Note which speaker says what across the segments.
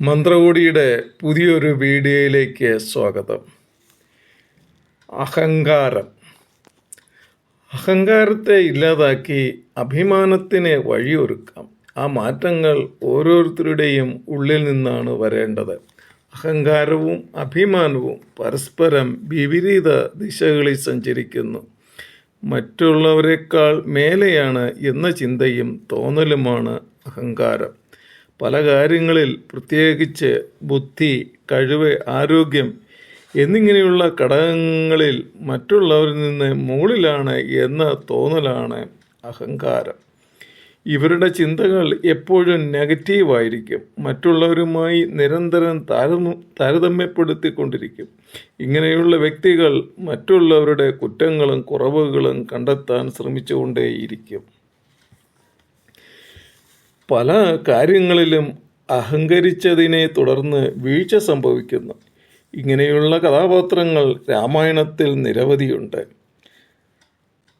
Speaker 1: മന്ത്രകോടിയുടെ പുതിയൊരു വീഡിയോയിലേക്ക് സ്വാഗതം. അഹങ്കാരം. അഹങ്കാരത്തെ ഇല്ലാതാക്കി അഭിമാനത്തിന് വഴിയൊരുക്കാം. ആ മാറ്റങ്ങൾ ഓരോരുത്തരുടെയും ഉള്ളിൽ നിന്നാണ് വരേണ്ടത്. അഹങ്കാരവും അഭിമാനവും പരസ്പരം വിപരീത ദിശകളിൽ സഞ്ചരിക്കുന്നു. മറ്റുള്ളവരെക്കാൾ മേലെയാണ് എന്ന ചിന്തയും തോന്നലുമാണ് അഹങ്കാരം. പല കാര്യങ്ങളിൽ പ്രത്യേകിച്ച് ബുദ്ധി കഴിവ് ആരോഗ്യം എന്നിങ്ങനെയുള്ള ഘടകങ്ങളിൽ മറ്റുള്ളവരിൽ നിന്ന് മുകളിലാണ് എന്ന തോന്നലാണ് അഹങ്കാരം. ഇവരുടെ ചിന്തകൾ എപ്പോഴും നെഗറ്റീവായിരിക്കും മറ്റുള്ളവരുമായി നിരന്തരം താരതമ്യ താരതമ്യപ്പെടുത്തിക്കൊണ്ടിരിക്കും. ഇങ്ങനെയുള്ള വ്യക്തികൾ മറ്റുള്ളവരുടെ കുറ്റങ്ങളും കുറവുകളും കണ്ടെത്താൻ ശ്രമിച്ചുകൊണ്ടേയിരിക്കും. പല കാര്യങ്ങളിലും അഹങ്കരിച്ചതിനെ തുടർന്ന് വീഴ്ച സംഭവിക്കുന്നു. ഇങ്ങനെയുള്ള കഥാപാത്രങ്ങൾ രാമായണത്തിൽ നിരവധിയുണ്ട്.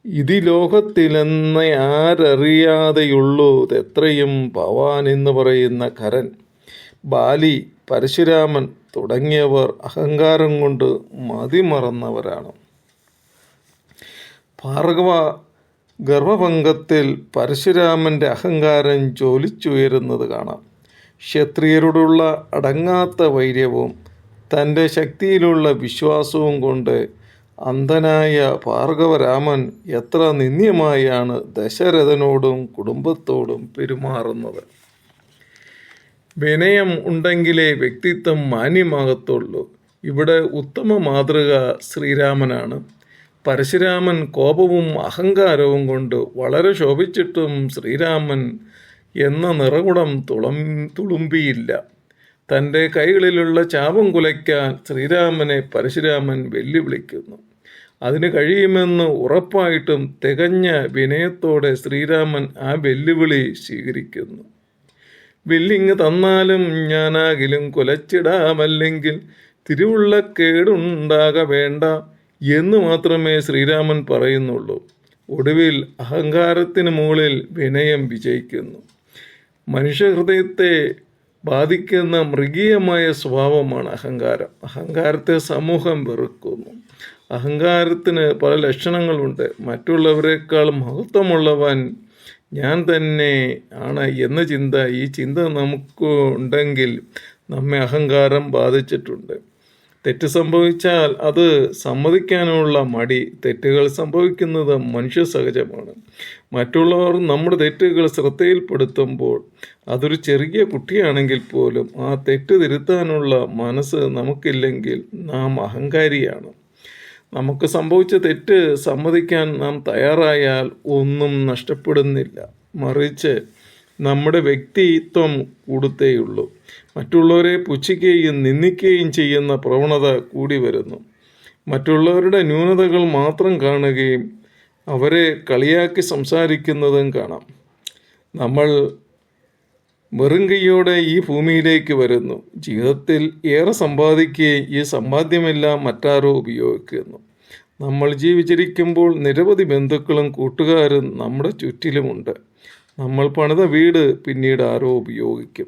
Speaker 1: ഇതി ലോകത്തിലെന്ന ആരറിയാതെയുള്ളൂ. എത്രയും ഭവാൻ എന്ന് പറയുന്ന കരൻ ബാലി പരശുരാമൻ തുടങ്ങിയവർ അഹങ്കാരം കൊണ്ട് മതിമറന്നവരാണ്. ഭാർഗവ ഗർഭഭംഗത്തിൽ പരശുരാമന്റെ അഹങ്കാരം ജോലിച്ചുയരുന്നത് കാണാം. ക്ഷത്രിയരോടുള്ള അടങ്ങാത്ത വൈര്യവും തന്റെ ശക്തിയിലുള്ള വിശ്വാസവും കൊണ്ട് അന്ധനായ ഭാർഗവരാമൻ എത്ര നിന്ദ്യമായാണ് ദശരഥനോടും കുടുംബത്തോടും പെരുമാറുന്നത്. വിനയം ഉണ്ടെങ്കിലേ വ്യക്തിത്വം മാന്യമാകത്തുള്ളൂ. ഇവിടെ ഉത്തമ മാതൃക ശ്രീരാമനാണ്. പരശുരാമൻ കോപവും അഹങ്കാരവും കൊണ്ട് വളരെ ശോഭിച്ചിട്ടും ശ്രീരാമൻ എന്ന നിറകുടം തുളം തുളുമ്പിയില്ല. തന്റെ കൈകളിലുള്ള ചാപം കുലയ്ക്കാൻ ശ്രീരാമനെ പരശുരാമൻ വെല്ലുവിളിക്കുന്നു. അതിന് കഴിയുമെന്ന് ഉറപ്പായിട്ടും തികഞ്ഞ വിനയത്തോടെ ശ്രീരാമൻ ആ വെല്ലുവിളി സ്വീകരിക്കുന്നു. വില്ലിങ് തന്നാലും ഞാനാകിലും കുലച്ചിടാമല്ലെങ്കിൽ തിരുവുള്ള കേടുണ്ടാക വേണ്ട എന്ന് മാത്രമേ ശ്രീരാമൻ പറയുന്നുള്ളൂ. ഒടുവിൽ അഹങ്കാരത്തിന് മുകളിൽ വിനയം വിജയിക്കുന്നു. മനുഷ്യഹൃദയത്തെ ബാധിക്കുന്ന മൃഗീയമായ സ്വഭാവമാണ് അഹങ്കാരം. അഹങ്കാരത്തെ സമൂഹം വെറുക്കുന്നു. അഹങ്കാരത്തിന് പല ലക്ഷണങ്ങളുണ്ട്. മറ്റുള്ളവരെക്കാൾ മഹത്വമുള്ളവൻ ഞാൻ തന്നെ ആണ് എന്ന ചിന്ത ഈ ചിന്ത നമുക്ക് ഉണ്ടെങ്കിൽ നമ്മെ അഹങ്കാരം ബാധിച്ചിട്ടുണ്ട്. തെറ്റ് സംഭവിച്ചാൽ അത് സമ്മതിക്കാനുള്ള മടി തെറ്റുകൾ സംഭവിക്കുന്നത് മനുഷ്യ സഹജമാണ്. മറ്റുള്ളവർ നമ്മുടെ തെറ്റുകൾ ശ്രദ്ധയിൽപ്പെടുത്തുമ്പോൾ അതൊരു ചെറിയ കുട്ടിയാണെങ്കിൽ പോലും ആ തെറ്റ് തിരുത്താനുള്ള മനസ്സ് നമുക്കില്ലെങ്കിൽ നാം അഹങ്കാരിയാണ്. നമുക്ക് സംഭവിച്ച തെറ്റ് സമ്മതിക്കാൻ നാം തയ്യാറായാൽ ഒന്നും നഷ്ടപ്പെടുന്നില്ല. മറിച്ച് നമ്മുടെ വ്യക്തിത്വം കൂടുത്തേയുള്ളൂ മറ്റുള്ളവരെ പുച്ഛിക്കുകയും നിന്ദിക്കുകയും ചെയ്യുന്ന പ്രവണത കൂടി വരുന്നു. മറ്റുള്ളവരുടെ ന്യൂനതകൾ മാത്രം കാണുകയും അവരെ കളിയാക്കി സംസാരിക്കുന്നതും കാണാം. നമ്മൾ വെറും കൈയോടെ ഈ ഭൂമിയിലേക്ക് വരുന്നു. ജീവിതത്തിൽ ഏറെ സമ്പാദിക്കുകയും ഈ സമ്പാദ്യമെല്ലാം മറ്റാരോ ഉപയോഗിക്കുന്നു. നമ്മൾ ജീവിച്ചിരിക്കുമ്പോൾ നിരവധി ബന്ധുക്കളും കൂട്ടുകാരും നമ്മുടെ ചുറ്റിലുമുണ്ട്. നമ്മൾ പണിത വീട് പിന്നീട് ആരോ ഉപയോഗിക്കും.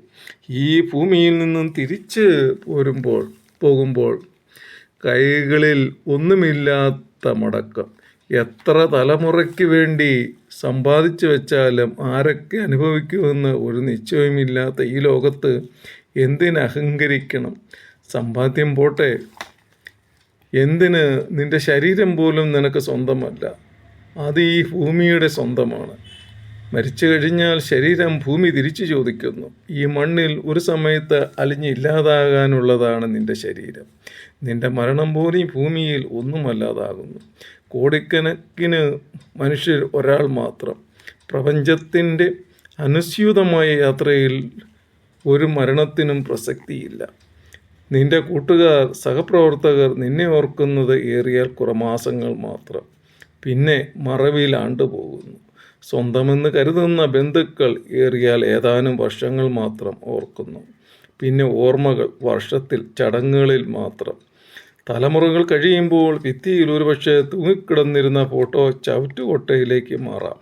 Speaker 1: ഈ ഭൂമിയിൽ നിന്നും തിരിച്ച് പോരുമ്പോൾ പോകുമ്പോൾ കൈകളിൽ ഒന്നുമില്ലാത്ത മടക്കം. എത്ര തലമുറയ്ക്ക് വേണ്ടി സമ്പാദിച്ചു വെച്ചാലും ആരൊക്കെ അനുഭവിക്കുമെന്ന് ഒരു നിശ്ചയമില്ലാത്ത ഈ ലോകത്ത് എന്തിന് അഹങ്കരിക്കണം? സമ്പാദ്യം പോട്ടെ. എന്തിന്? നിന്റെ ശരീരം പോലും നിനക്ക് സ്വന്തമല്ല. അത് ഈ ഭൂമിയുടെ സ്വന്തമാണ്. മരിച്ചു കഴിഞ്ഞാൽ ശരീരം ഭൂമി തിരിച്ചു ചോദിക്കുന്നു. ഈ മണ്ണിൽ ഒരു സമയത്ത് അലിഞ്ഞില്ലാതാകാനുള്ളതാണ് നിന്റെ ശരീരം. നിന്റെ മരണം പോലും ഭൂമിയിൽ ഒന്നുമല്ലാതാകുന്നു. കോടിക്കണക്കിന് മനുഷ്യർ ഒരാൾ മാത്രം. പ്രപഞ്ചത്തിന്റെ അനുസ്യൂതമായ യാത്രയിൽ ഒരു മരണത്തിനും പ്രസക്തിയില്ല. നിന്റെ കൂട്ടുകാർ സഹപ്രവർത്തകർ നിന്നെ ഓർക്കുന്നത് ഏറിയാൽ കുറമാസങ്ങൾ മാത്രം. പിന്നെ മറവിയിൽ ആണ്ടുപോകുന്നു. സ്വന്തമെന്ന് കരുതുന്ന ബന്ധുക്കൾ ഏറിയാൽ ഏതാനും വർഷങ്ങൾ മാത്രം ഓർക്കുന്നു. പിന്നെ ഓർമ്മകൾ വർഷത്തിൽ ചടങ്ങുകളിൽ മാത്രം. തലമുറകൾ കഴിയുമ്പോൾ ഭിത്തിയിൽ ഒരുപക്ഷെ തൂങ്ങിക്കിടന്നിരുന്ന ഫോട്ടോ ചവിറ്റുകൊട്ടയിലേക്ക് മാറാം.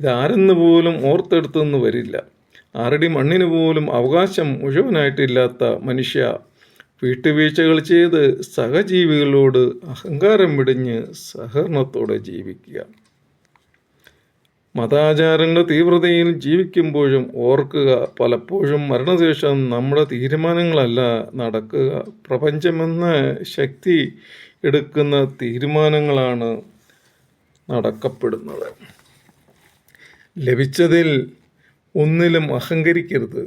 Speaker 1: ഇതാരെന്ന് പോലും ഓർത്തെടുത്തെന്ന് വരില്ല. ആരടി മണ്ണിന് പോലും അവകാശം മുഴുവനായിട്ടില്ലാത്ത മനുഷ്യ വീട്ടുവീഴ്ചകൾ ചെയ്ത് സഹജീവികളോട് അഹങ്കാരം വിടിഞ്ഞ് സഹകരണത്തോടെ ജീവിക്കുക. മതാചാരങ്ങളുടെ തീവ്രതയിൽ ജീവിക്കുമ്പോഴും ഓർക്കുക പലപ്പോഴും മരണശേഷം നമ്മുടെ തീരുമാനങ്ങളല്ല നടക്കുക. പ്രപഞ്ചമെന്ന ശക്തി എടുക്കുന്ന തീരുമാനങ്ങളാണ് നടക്കപ്പെടുന്നത്. ലഭിച്ചതിൽ ഒന്നിലും അഹങ്കരിക്കരുത്.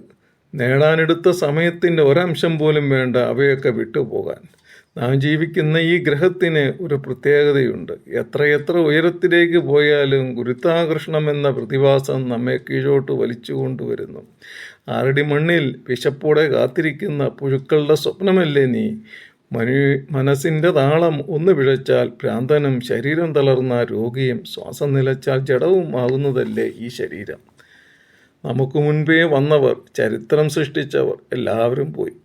Speaker 1: നേടാനെടുത്ത സമയത്തിന്റെ ഒരംശം പോലും വേണ്ട അവയൊക്കെ വിട്ടുപോകാൻ. നാം ജീവിക്കുന്ന ഈ ഗ്രഹത്തിന് ഒരു പ്രത്യേകതയുണ്ട്. എത്രയെത്ര ഉയരത്തിലേക്ക് പോയാലും ഗുരുത്വാകർഷണം എന്ന പ്രതിഭാസം നമ്മെ കീഴോട്ട് വലിച്ചു കൊണ്ടുവരുന്നു. ആറടി മണ്ണിൽ വിശപ്പോടെ കാത്തിരിക്കുന്ന പുഴുക്കളുടെ സ്വപ്നമല്ലേ നീ? മനു മനസ്സിന്റെ താളം ഒന്ന് പിഴച്ചാൽ ഭ്രാന്തനും ശരീരം തളർന്ന രോഗിയും ശ്വാസം നിലച്ചാൽ ജഡവും ആകുന്നതല്ലേ ഈ ശരീരം? നമുക്ക് മുൻപേ വന്നവർ ചരിത്രം സൃഷ്ടിച്ചവർ എല്ലാവരും പോയി.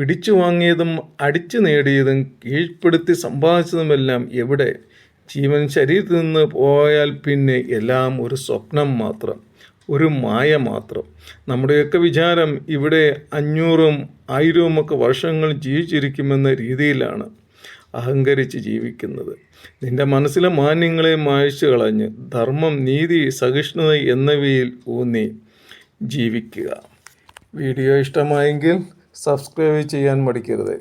Speaker 1: പിടിച്ചു വാങ്ങിയതും അടിച്ചു നേടിയതും കീഴ്പ്പെടുത്തി സമ്പാദിച്ചതുമെല്ലാം എവിടെ? ജീവൻ ശരീരത്തിൽ നിന്ന് പോയാൽ പിന്നെ എല്ലാം ഒരു സ്വപ്നം മാത്രം ഒരു മായ മാത്രം. നമ്മുടെയൊക്കെ വിചാരം ഇവിടെ അഞ്ഞൂറും ആയിരവും ഒക്കെ വർഷങ്ങൾ ജീവിച്ചിരിക്കുമെന്ന രീതിയിലാണ് അഹങ്കരിച്ച് ജീവിക്കുന്നത്. നിന്റെ മനസ്സിലെ മാന്യങ്ങളെ മായ്ച്ചു കളഞ്ഞ് ധർമ്മം നീതി സഹിഷ്ണുത എന്നിവയിൽ ഊന്നി ജീവിക്കുക. വീഡിയോ ഇഷ്ടമായെങ്കിൽ സബ്സ്ക്രൈബ് ചെയ്യാൻ മടിക്കരുത്.